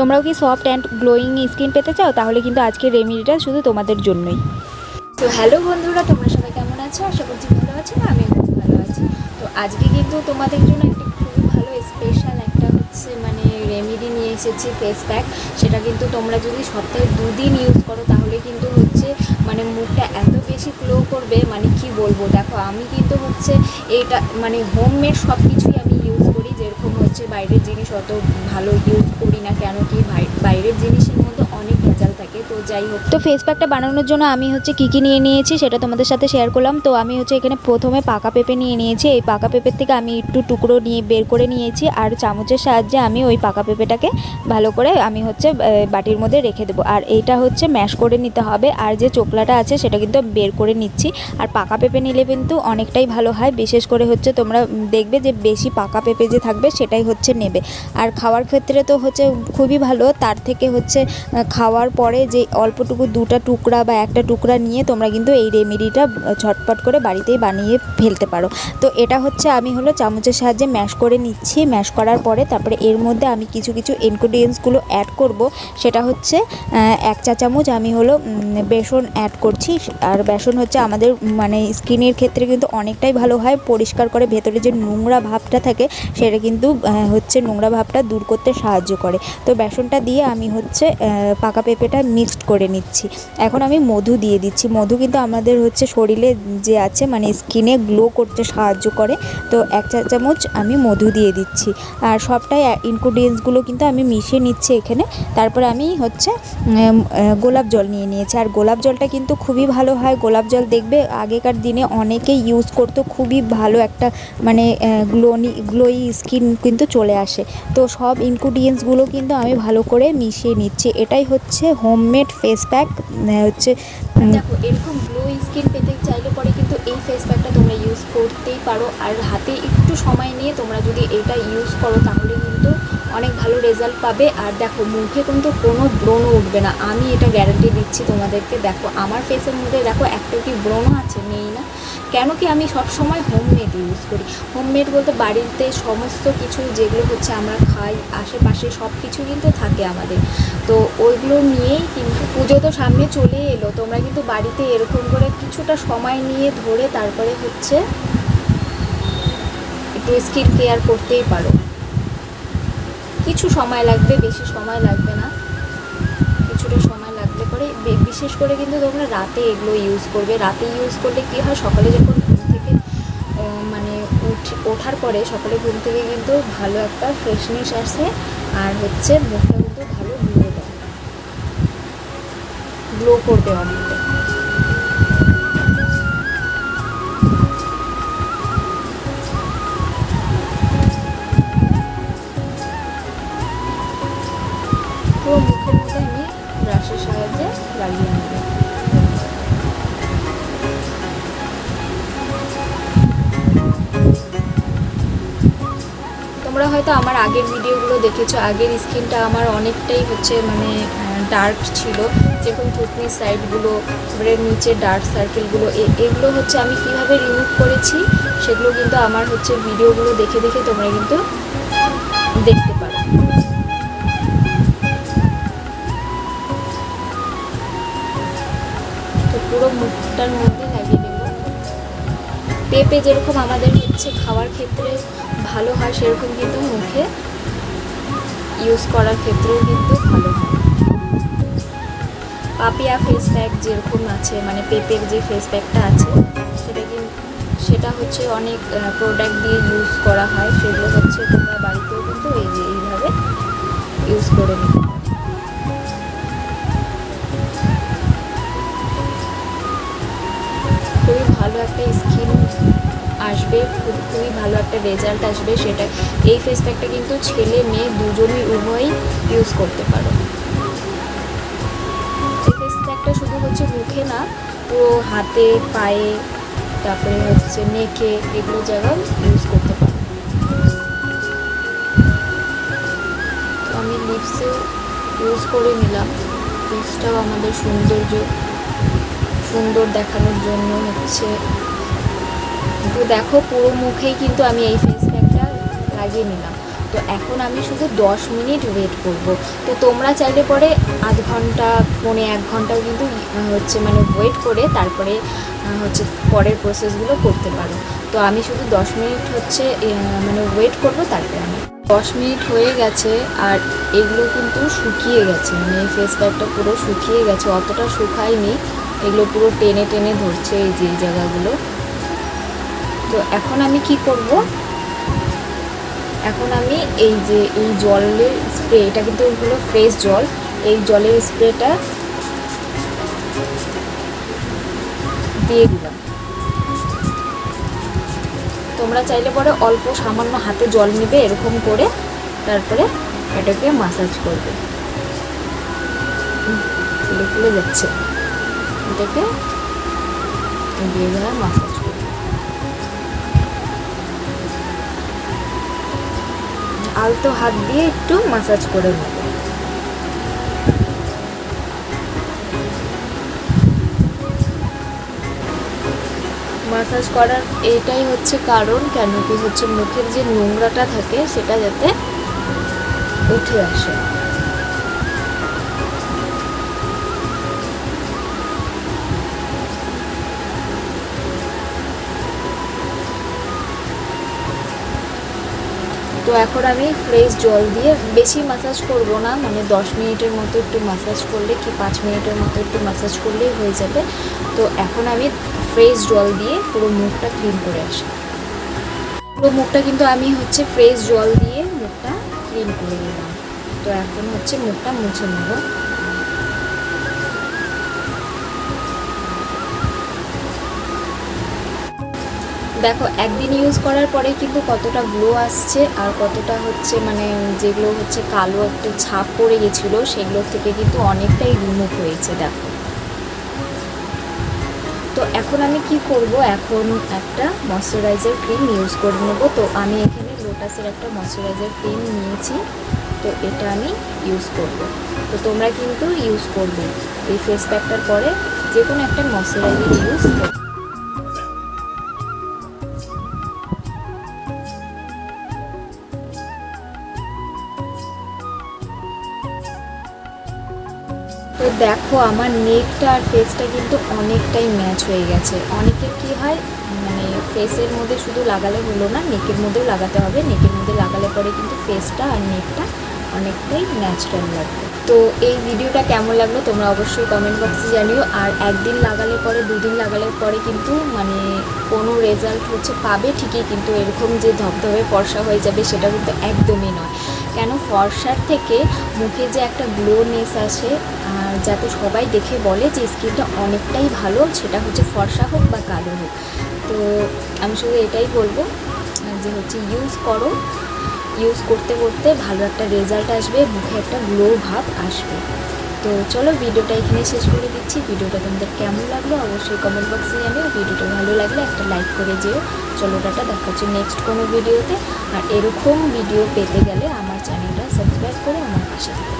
তোমরাও কি soft and glowing skin পেতে চাও? তাহলে কিন্তু আজকের রেমেডিটা শুধু তোমাদের জন্যই। তো হ্যালো বন্ধুরা, তোমরা সবাই কেমন আছো? আশা করছি ভালো আছো না আমি ভালো আছি। তো আজকে কিন্তু তোমাদের জন্য একটা খুবই ভালো স্পেশাল একটা হচ্ছে মানে রেমেডি নিয়ে এসেছি ফেস প্যাক সেটা কিন্তু তোমরা যদি সপ্তাহে দুদিন ইউজ করো, তাহলে কিন্তু হচ্ছে মানে মুখটা এত বেশি গ্লো করবে। মানে কি বলব? দেখো, আমি কিন্তু হচ্ছে এইটা মানে হোমমেড সব কিছুই বাইরের জিনিস অত ভালো ইউজ করি না কেন কি বাইরের জিনিসের মধ্যে অনেক যাই হোক। তো ফেস প্যাকটা বানানোর জন্য আমি হচ্ছে কী কী নিয়ে নিয়েছি সেটা তোমাদের সাথে শেয়ার করলাম। তো আমি হচ্ছে এখানে প্রথমে পাকা পেঁপে নিয়ে নিয়েছি। এই পাকা পেঁপের থেকে আমি একটু টুকরো নিয়ে বের করে নিয়েছি আর চামচের সাহায্যে আমি ওই পাকা পেঁপেটাকে ভালো করে আমি হচ্ছে বাটির মধ্যে রেখে দেবো। আর এইটা হচ্ছে ম্যাশ করে নিতে হবে। আর যে চোকলাটা আছে সেটা কিন্তু বের করে নিচ্ছি। আর পাকা পেঁপে নিলে কিন্তু অনেকটাই ভালো হয়। বিশেষ করে হচ্ছে তোমরা দেখবে যে বেশি পাকা পেঁপে যে থাকবে সেটাই হচ্ছে নেবে। আর খাওয়ার ক্ষেত্রে তো হচ্ছে খুবই ভালো। তার থেকে হচ্ছে খাওয়ার পরে যে অল্পটুকু দুটা টুকরা বা একটা টুকরা নিয়ে তোমরা কিন্তু এই রেমেডিটা ঝটপট করে বাড়িতেই বানিয়ে ফেলতে পারো। তো এটা হচ্ছে আমি হলো চামচের সাহায্যে ম্যাশ করে নিচ্ছি। ম্যাশ করার পরে তারপরে এর মধ্যে আমি কিছু কিছু ইনগ্রিডিয়েন্টসগুলো অ্যাড করব। সেটা হচ্ছে এক চা চামচ আমি হলো বেসন অ্যাড করছি। আর বেসন হচ্ছে আমাদের মানে স্কিনের ক্ষেত্রে কিন্তু অনেকটাই ভালো হয়। পরিষ্কার করে ভেতরে যে নোংরা ভাবটা থাকে, সেটা কিন্তু হচ্ছে নোংরা ভাবটা দূর করতে সাহায্য করে। তো বেসনটা দিয়ে আমি হচ্ছে পাকা পেঁপেটা মিক্সড করে নিচ্ছি। এখন আমি মধু দিয়ে দিচ্ছি। মধু কিন্তু আমাদের হচ্ছে শরীরে যে আছে মানে স্কিনে গ্লো করতে সাহায্য করে। তো এক চা চামচ আমি মধু দিয়ে দিচ্ছি। আর সবটাই ইনগ্রিডিয়েন্টসগুলো কিন্তু আমি মিশিয়ে নিচ্ছি এখানে। তারপরে আমি হচ্ছে গোলাপ জল নিয়ে নিয়েছি। আর গোলাপ জলটা কিন্তু খুবই ভালো হয়। গোলাপ জল দেখবে আগেকার দিনে অনেকেই ইউজ করতো। খুবই ভালো একটা মানে গ্লোনি গ্লোই স্কিন কিন্তু চলে আসে। তো সব ইনগ্রিডিয়েন্টসগুলো কিন্তু আমি ভালো করে মিশিয়ে নিচ্ছি। এটাই হচ্ছে হোমমেড ফেস প্যাক হচ্ছে দেখো, এরকম গ্লো স্কিন পেতে চাইলে পরে কিন্তু এই ফেস প্যাকটা তোমরা ইউজ করতেই পারো। আর হাতে একটু সময় নিয়ে তোমরা যদি এটা ইউজ করো, তাহলে কিন্তু অনেক ভালো রেজাল্ট পাবে। আর দেখো, মুখে কিন্তু কোনো ব্রণও উঠবে না। আমি এটা গ্যারান্টি দিচ্ছি তোমাদেরকে। দেখো, আমার ফেসের মধ্যে দেখো, একটা কি ব্রণও আছে নেই না। কেন কি আমি সব সময় হোমমেড ইউজ করি? হোমমেড বলতে বাড়িতে সমস্ত কিছু যেগুলো হচ্ছে আমরা খাই, আশেপাশে সব কিছু কিন্তু থাকে আমাদের। তো ওইগুলো নিয়েই কিন্তু পুজো তো সামনে চলে এলো, তোমরা কিন্তু বাড়িতে এরকম করে কিছুটা সময় নিয়ে ধরে তারপরে হচ্ছে একটু স্কিন কেয়ার করতেই পারো। কিছু সময় লাগবে, বেশি সময় লাগবে না। সময় লাগলে পরে বে- বিশেষ করে কিন্তু তোমরা রাতে এগুলো ইউজ করবে। রাতে ইউজ করলে কী হয়? সকালে যখন ঘুম থেকে মানে উঠ, ওঠার পরে সকালে ঘুম থেকে কিন্তু ভালো একটা ফ্রেশনেস আসে। আর হচ্ছে মুখটা কিন্তু ভালো গ্লো দেয়। গ্লো করবে অনেকটা। হয়তো আমার আগের ভিডিওগুলো দেখেছ, আগের স্কিনটা আমার অনেকটাই হচ্ছে মানে ডার্ক ছিল। যেরকম থুতনির সাইডগুলো তারপরে নিচে ডার্ক সার্কেলগুলো এগুলো হচ্ছে আমি কীভাবে রিমুভ করেছি, সেগুলো কিন্তু আমার হচ্ছে ভিডিওগুলো দেখে দেখে তোমরা কিন্তু দেখতে পারো। তো পুরো মুখটার মধ্যে লাগিয়ে দেবো। পেঁপে যেরকম আমাদের হচ্ছে খাওয়ার ক্ষেত্রে ভালো হয় সেরকম কিন্তু মুখে ইউজ করার ক্ষেত্রেও কিন্তু ভালো হয়। পাপিয়া ফেস প্যাক যেরকম আছে মানে পেঁপের যে ফেস প্যাকটা আছে, সেটা কিন্তু সেটা হচ্ছে অনেক প্রোডাক্ট দিয়ে ইউজ করা হয়। সেগুলো হচ্ছে তোমরা বাড়িতেও কিন্তু এই যে এইভাবে ইউজ করে নিতে খুবই ভালো একটা স্কিন আসবে, খুব খুবই ভালো একটা রেজাল্ট আসবে সেটা। এই ফেস প্যাকটা কিন্তু ছেলে মেয়ে দুজনই উভয়ই ইউজ করতে পারো। এই ফেস প্যাকটা শুধু হচ্ছে মুখে না, পুরো হাতে, পায়ে, তারপরে হচ্ছে নেকে এগুলো জায়গায় ইউজ করতে পারো। আমি লিপসেও ইউজ করে নিলাম। লিপসটাও আমাদের সৌন্দর্য, সুন্দর দেখানোর জন্য হচ্ছে তো দেখো পুরো মুখেই কিন্তু আমি এই ফেস প্যাকটা লাগিয়ে নিলাম। তো এখন আমি শুধু দশ মিনিট ওয়েট করব। তো তোমরা চাইলে পরে আধ ঘণ্টা, পৌনে এক ঘন্টাও কিন্তু হচ্ছে মানে ওয়েট করে তারপরে হচ্ছে পরের প্রসেসগুলো করতে পারো। তো আমি শুধু দশ মিনিট হচ্ছে মানে ওয়েট করব তারপরে আমি। দশ মিনিট হয়ে গেছে আর এগুলো কিন্তু শুকিয়ে গেছে। মানে এই ফেস প্যাকটা পুরো শুকিয়ে গেছে, অতটা শুকায়নি। এগুলো পুরো টেনে টেনে ধরছে এই যে জায়গাগুলো। তো এখন আমি কি করব? এখন আমি এই যে, এই জলের স্প্রে এটা কিন্তু হলো ফ্রেশ জল। এই জলের স্প্রেটা দিয়ে দিলাম। তোমরা চাইলে পরে অল্প সামান্য হাতে জল নেবে, এরকম করে তারপরে এটাকে মাসাজ করবে। ফুলে ফুলে যাচ্ছে। এটাকে দিয়ে দেওয়া মাসাজ আলতো হাত দিয়ে একটু মাসাজ করে নেব। মাসাজ করার এটাই হচ্ছে কারণ কেন কি হচ্ছে মুখের যে নোংরাটা থাকে, সেটা যাতে উঠে আসে। তো এখন আমি ফ্রেশ জল দিয়ে বেশি মাসাজ করব না মানে দশ মিনিটের মতো একটু মাসাজ করলে কি পাঁচ মিনিটের মতো একটু মাসাজ করলেই হয়ে যাবে। তো এখন আমি ফ্রেশ জল দিয়ে পুরো মুখটা ক্লিন করে আসি। পুরো মুখটা কিন্তু আমি হচ্ছে ফ্রেশ জল দিয়ে মুখটা ক্লিন করে নিলাম। তো এখন হচ্ছে মুখটা মুছে নেব। দেখো, একদিন ইউজ করার পরে কিন্তু কতটা গ্লো আসছে আর কতটা হচ্ছে মানে যেগুলো হচ্ছে কালো একটু ছাপ পড়ে গেছিল সেগুলোর থেকে কিন্তু অনেকটাই রিমুভ হয়েছে, দেখো। তো এখন আমি কি করব? এখন একটা ময়শ্চারাইজার ক্রিম ইউজ করে নেব। তো আমি এখানে লোটাসের একটা ময়শ্চারাইজার ক্রিম নিয়েছি। তো এটা আমি ইউজ করব। তো তোমরা কিন্তু ইউজ করবে এই ফেস প্যাকটার পরে যে কোনো একটা ময়শ্চারাইজার ইউজ করবে। তো দেখো, আমার নেকটা আর ফেসটা কিন্তু অনেকটাই ম্যাচ হয়ে গেছে। অনেকের কি হয় মানে ফেসের মধ্যে শুধু লাগালে হলো না নেকের মধ্যেও লাগাতে হবে। নেকের মধ্যে লাগালে পরে কিন্তু ফেসটা আর নেকটা অনেকটাই ন্যাচারাল লাগবে তো এই ভিডিওটা কেমন লাগল তোমরা অবশ্যই কমেন্ট বক্সে জানিও। আর একদিন লাগালে পরে, দুদিন লাগালে পরে কিন্তু মানে কোনো রেজাল্ট হচ্ছে, পাবে ঠিকই, কিন্তু এরকম যে ধবধবে, ফর্সা হয়ে যাবে, সেটা কিন্তু একদমই নয়। কেন ফর্সার থেকে মুখে যে একটা গ্লোনেস আসে, আর যাতে সবাই দেখে বলে যে স্কিনটা অনেকটাই ভালো, সেটা হচ্ছে ফর্সা হোক বা কালো হোক। তো আমি শুধু এটাই বলব, যে হচ্ছে ইউজ করো। ইউজ করতে করতে ভালো একটা রেজাল্ট আসবে, মুখে একটা গ্লো ভাব আসবে। তো চলো ভিডিওটা এখানে শেষ করে দিচ্ছি। ভিডিওটা তোমাদের কেমন লাগল অবশ্যই কমেন্ট বক্সে জানিও। ভিডিওটা ভালো লাগলে একটা লাইক করে যেও। চলো টাটা, দেখা হচ্ছে নেক্সট কোনো ভিডিওতে আর এরকম ভিডিও পেতে গেলে আমার চ্যানেলটা সাবস্ক্রাইব করে আমার পাশে থাকো।